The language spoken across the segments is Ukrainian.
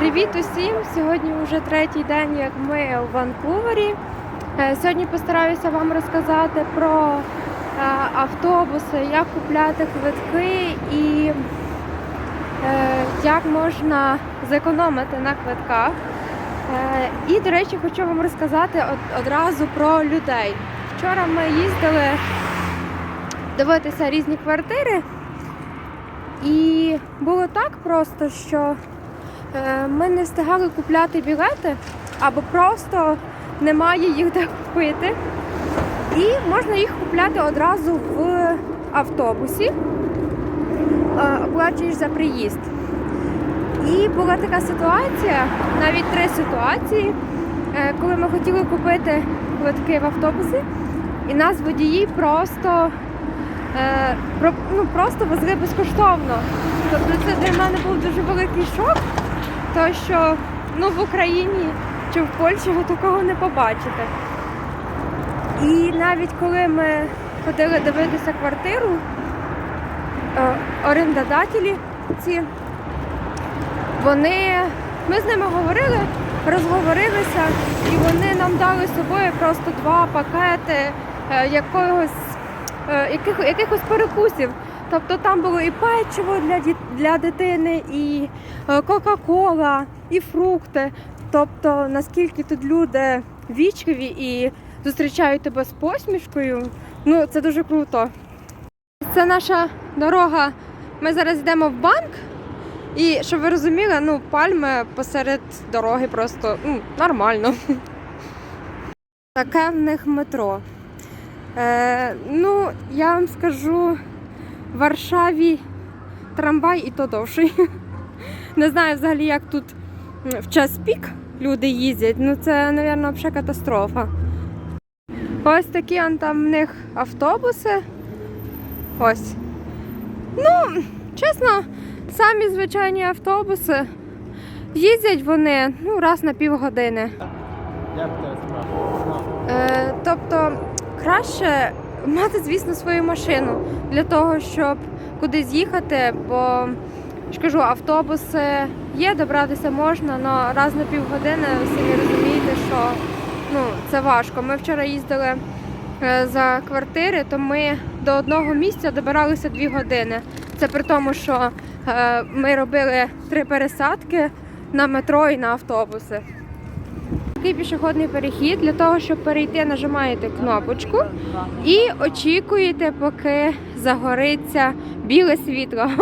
Привіт усім! Сьогодні вже третій день, як ми у Ванкувері. Е, Сьогодні постараюся вам розказати про е, автобуси, як купляти квитки і е, як можна зекономити на квитках. І, до речі, хочу вам розказати одразу про людей. Вчора ми їздили дивитися різні квартири, і було так просто, що Ми не встигали купляти білети або просто немає їх де купити. І можна їх купляти одразу в автобусі, Е, оплачуєш за приїзд. І була така ситуація, навіть три ситуації, е, коли ми хотіли купити квитки в автобусі, і нас водії просто, е, ну, просто везли безкоштовно. Тобто це для мене був дуже великий шок. То що ну, в Україні чи в Польщі ви такого не побачите. І навіть коли ми ходили дивитися квартиру, е, орендодателі ці, вони, ми з ними говорили, розговорилися, і вони нам дали з собою просто два пакети е, якогось, е, яких, якихось перекусів. Тобто там було і печиво для, для дитини, і е, Кока-Кола, і фрукти. Тобто, наскільки тут люди вічливі і зустрічають тебе з посмішкою, ну це дуже круто. Це наша дорога. Ми зараз йдемо в банк. І щоб ви розуміли, ну пальми посеред дороги просто ну, нормально. Таке в них метро. Е, ну, я вам скажу, в Варшаві трамвай і то довший. Не знаю взагалі, як тут в час пік люди їздять. Ну це, мабуть, взагалі катастрофа. Ось такі он там в них автобуси. Ось. Ну, чесно, самі звичайні автобуси. Їздять вони ну, раз на півгодини. Е, тобто краще мати, звісно, свою машину для того, щоб кудись їхати, бо ж автобуси є, добратися можна, але раз на півгодини ви самі розумієте, що ну, це важко. Ми вчора їздили е, за квартири, то ми до одного місця добиралися дві години. Це при тому, що е, ми робили три пересадки на метро і на автобуси. Такий пішохідний перехід. Для того, щоб перейти, нажимаєте кнопочку і очікуєте, поки загориться біле світло.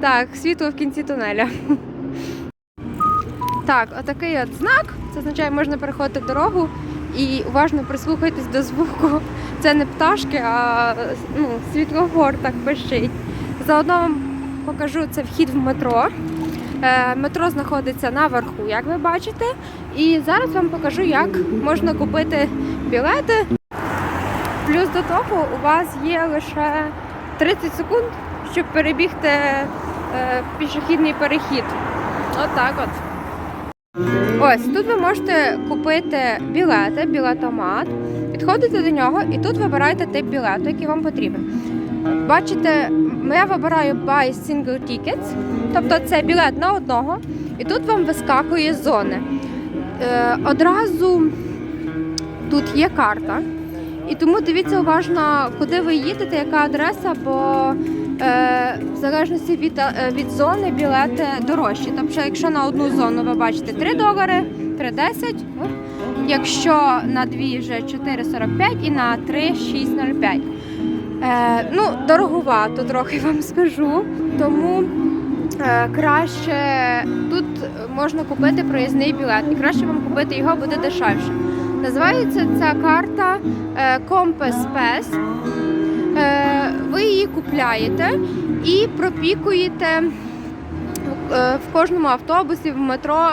Так, світло в кінці тунеля. Так, отакий от знак. Це означає, можна переходити дорогу і уважно прислухайтесь до звуку. Це не пташки, а ну, світлофор так пищить. Заодно вам покажу це вхід в метро. Е, Метро знаходиться наверху, як ви бачите. І зараз вам покажу, як можна купити білети. Плюс до того у вас є лише 30 секунд, щоб перебігти е, пішохідний перехід. Отак от. Ось тут ви можете купити білети, білетомат. Підходите до нього і тут вибираєте тип білету, який вам потрібен. Бачите, я вибираю Buy Single Tickets, тобто це білет на одного, і тут вам вискакує зони. Е, одразу тут є карта, і тому дивіться уважно, куди ви їдете, яка адреса, бо е, в залежності від, е, від зони білети дорожчі. Тобто, якщо на одну зону ви бачите 3 долари, 3,10, якщо на дві вже 4,45 і на 3 6,05. Е, ну, дороговато трохи вам скажу. Тому е, краще тут можна купити проїзний білет, і краще вам купити його буде дешевше. Називається ця карта е, Compass Pass. Е, ви її купляєте і пропікуєте е, в кожному автобусі, в метро.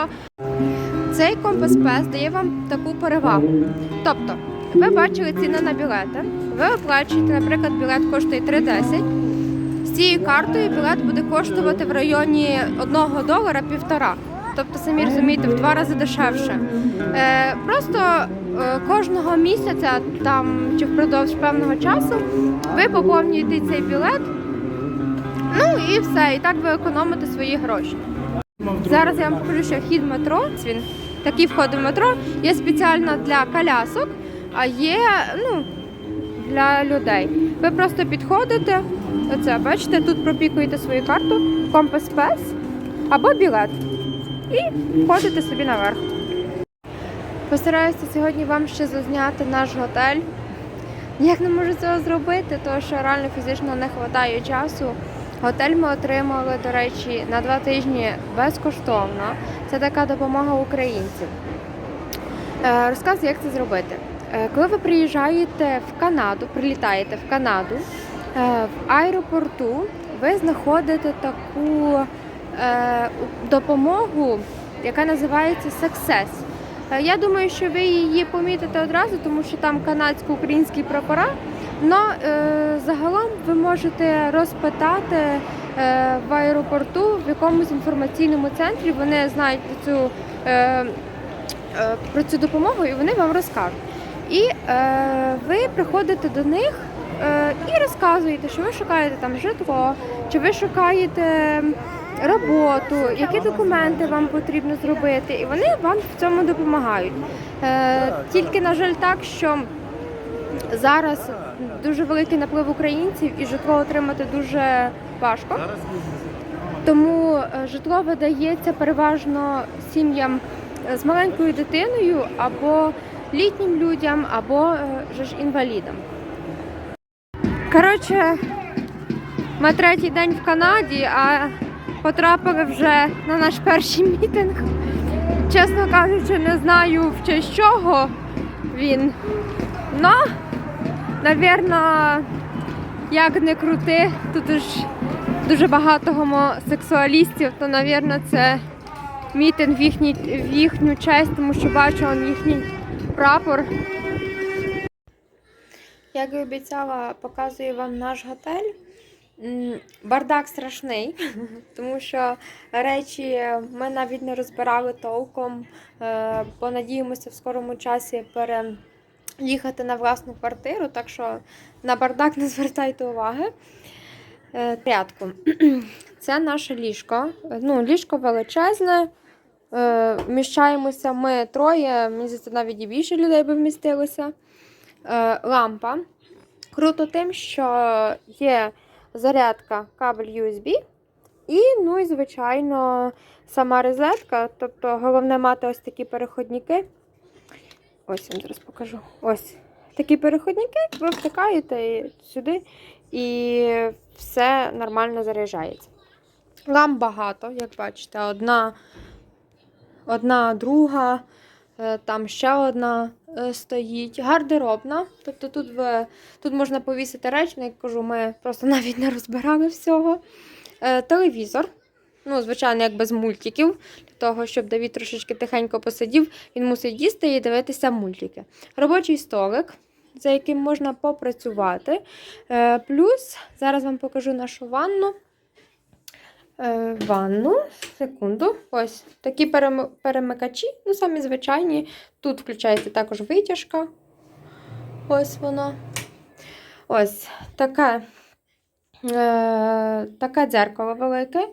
Цей Compass Pass дає вам таку перевагу. Тобто, ви бачили ціни на білети, ви оплачуєте, наприклад, білет коштує 3,10. З цією картою білет буде коштувати в районі 1 долара півтора. Тобто, самі розумієте, в два рази дешевше. Е, просто е, кожного місяця там чи впродовж певного часу ви поповнюєте цей білет. Ну і все, і так ви економите свої гроші. Зараз я вам покажу, що вхід метро. Він такий вход в метро є спеціально для колясок, а є ну, для людей. Ви просто підходите, оце, бачите, тут пропікуєте свою карту, компас пес або білет. І входите собі наверх. Постараюся сьогодні вам ще зазняти наш готель. Ніяк не можу цього зробити, тому що реально фізично не вистачає часу. Готель ми отримали, до речі, на два тижні безкоштовно. Це така допомога українців. Е, Розказую, як це зробити. Е, Коли ви приїжджаєте в Канаду, прилітаєте в Канаду, е, в аеропорту ви знаходите таку е, допомогу, яка називається Success. Я думаю, що ви її помітите одразу, тому що там канадсько-українські прапора. Но загалом ви можете розпитати в аеропорту в якомусь інформаційному центрі. Вони знають цю, про цю допомогу і вони вам розкажуть. І е, ви приходите до них е, і розказуєте, що ви шукаєте там житло, чи ви шукаєте роботу, які документи вам потрібно зробити, і вони вам в цьому допомагають. Е, тільки, на жаль, так, що зараз дуже великий наплив українців і житло отримати дуже важко. Тому е, житло видається переважно сім'ям з маленькою дитиною або літнім людям, або е, же ж інвалідам. Коротше, ми третій день в Канаді, а потрапили вже на наш перший мітинг. Чесно кажучи, не знаю в честь чого він. Но, навірно, як не крути, тут ж дуже багато гомосексуалістів, то, навірно, це мітинг в, їхній, в їхню честь, тому що бачу он їхній прапор. Як і обіцяла, показую вам наш готель. Бардак страшний, тому що речі ми навіть не розбирали толком, е, бо надіємося в скорому часі переїхати на власну квартиру, так що на бардак не звертайте уваги. Е, Порядку. Це наше ліжко. Е, Ну, ліжко величезне. Е, Вміщаємося ми троє, здається, навіть і більше людей би вмістилося. Е, Лампа. Круто тим, що є зарядка кабель USB. І, ну і, звичайно, сама розетка. Тобто, головне мати ось такі переходники. Ось я вам зараз покажу. Ось такі переходники, ви втикаєте сюди, і все нормально заряджається. Ламп багато, як бачите, одна, одна друга, е, там ще одна е, стоїть. Гардеробна. Тобто тут, тут можна повісити речі, як кажу, ми просто навіть не розбирали всього. Е, Телевізор. Ну, звичайно, як без мультиків. Для того, щоб Давід трошечки тихенько посидів, він мусить їсти і дивитися мультики. Робочий столик, за яким можна попрацювати. Плюс, зараз вам покажу нашу ванну. Е, Ванну, секунду. Ось такі перем- перемикачі, ну самі звичайні. Тут включається також витяжка. Ось вона. Ось таке, е, таке дзеркало велике.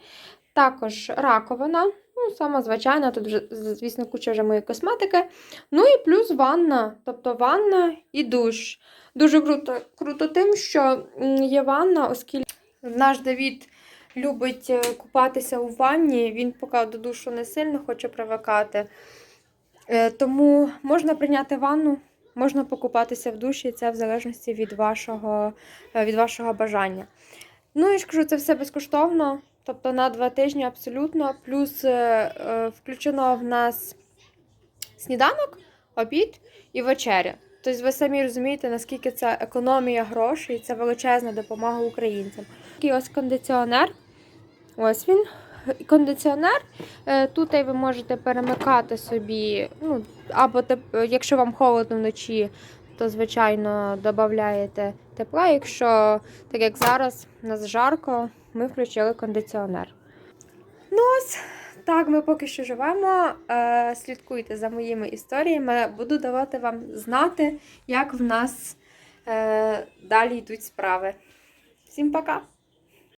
Також раковина. Ну, сама звичайна, тут вже, звісно, куча вже моєї косметики. Ну і плюс ванна, тобто ванна і душ. Дуже круто, круто тим, що є ванна, оскільки наш Давід любить е, купатися у ванні, він поки до душу не сильно хоче привикати. Е, Тому можна прийняти ванну, можна покупатися в душі, це в залежності від вашого, е, від вашого бажання. Ну і ж кажу, це все безкоштовно, тобто на два тижні абсолютно. Плюс включено в нас сніданок, обід і вечеря. Тобто ви самі розумієте, наскільки це економія грошей, це величезна допомога українцям. Такий ось кондиціонер. Ось він. Кондиціонер. Е, Тут ви можете перемикати собі, ну, або якщо вам холодно вночі, то звичайно додаєте тепла. Якщо, так як зараз, у нас жарко, ми включили кондиціонер. Ну ось, так ми поки що живемо. Е, Слідкуйте за моїми історіями. Буду давати вам знати, як в нас е, далі йдуть справи. Всім пока!